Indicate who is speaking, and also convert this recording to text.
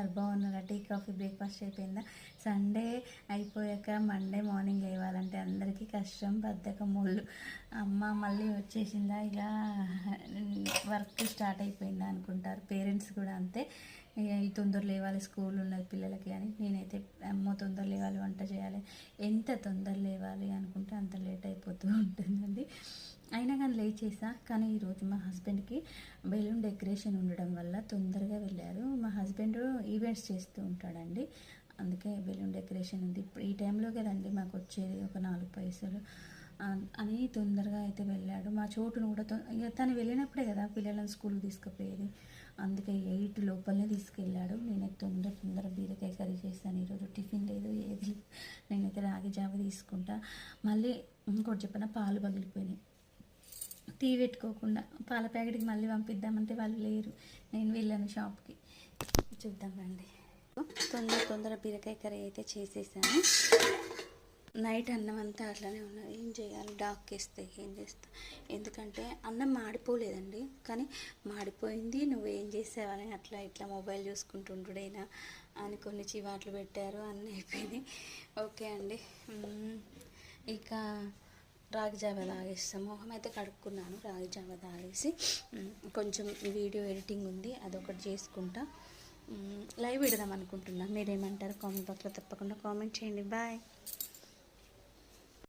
Speaker 1: అందరికీ ఉన్నారు. బాగున్నారా? టీ కాఫీ బ్రేక్ఫాస్ట్ అయిపోయిందా? సండే అయిపోయాక మండే మార్నింగ్ లేవాలంటే అందరికీ కష్టం బద్ధకం ముళ్ళు అమ్మ మళ్ళీ వచ్చేసిందా? ఇక వర్క్ స్టార్ట్ అయిపోయిందా అనుకుంటారు. పేరెంట్స్ కూడా అంతే. ఈ తొందర లేవాలి స్కూల్ ఉన్నది పిల్లలకి అని. నేనైతే అమ్మ తొందర లేవాలి వంట చేయాలి. ఎంత తొందర లేవాలి అనుకుంటే అంత లేట్ అయిపోతూ ఉంటుందండి. అయినా కానీ లేట్ చేసా కానీ ఈరోజు మా హస్బెండ్కి బెలూన్ డెకరేషన్ ఉండడం వల్ల తొందరగా వెళ్ళారు. మా హస్బెండ్ ఈవెంట్స్ చేస్తూ ఉంటాడండి. అందుకే బెలూన్ డెకరేషన్ ఉంది. ఇప్పుడు ఈ టైంలో కదండి మాకు వచ్చేది ఒక నాలుగు పైసలు. అని తొందరగా అయితే వెళ్ళాడు. మా చోటును కూడా ఇక తను వెళ్ళినప్పుడే కదా పిల్లలను స్కూల్ తీసుకుపోయేది. అందుకే ఎయిట్ లోపలనే తీసుకెళ్ళాడు. నేనైతే తొందర తొందర బీరకాయ కర్రీ చేస్తాను ఈరోజు టిఫిన్ లేదు ఏది లేదు. నేనైతే రాగి జావ తీసుకుంటా. మళ్ళీ ఇంకోటి చెప్పిన? పాలు పగిలిపోయినాయి. టీ పెట్టుకోకుండా పాల ప్యాకెట్కి మళ్ళీ పంపిద్దామంటే వాళ్ళు లేరు. నేను వెళ్ళాను షాప్కి. చూద్దాం రండి. తొందర తొందర బీరకాయ కర్రీ అయితే చేసేసాను. నైట్ అన్నం అంతా అట్లానే ఉన్నది. ఏం చేయాలి? డాక్కేస్తే ఏం చేస్తా? ఎందుకంటే అన్నం మాడిపోలేదండి. కానీ మాడిపోయింది. నువ్వేం చేసావని అట్లా ఇట్లా మొబైల్ చూసుకుంటుంటుడైనా అని కొన్ని చివాట్లు పెట్టారు. అన్నీ అయిపోయినాయి. ఓకే అండి. రాగి జావ తాగేస్తాం. మొహం అయితే కడుక్కున్నాను. రాగి జావ తాగేసి కొంచెం వీడియో ఎడిటింగ్ ఉంది. అదొకటి చేసుకుంటా. లైవ్ పెడదాం అనుకుంటున్నాను మీరేమంటారు కామెంట్ బాక్స్లో తప్పకుండా కామెంట్ చేయండి. బాయ్.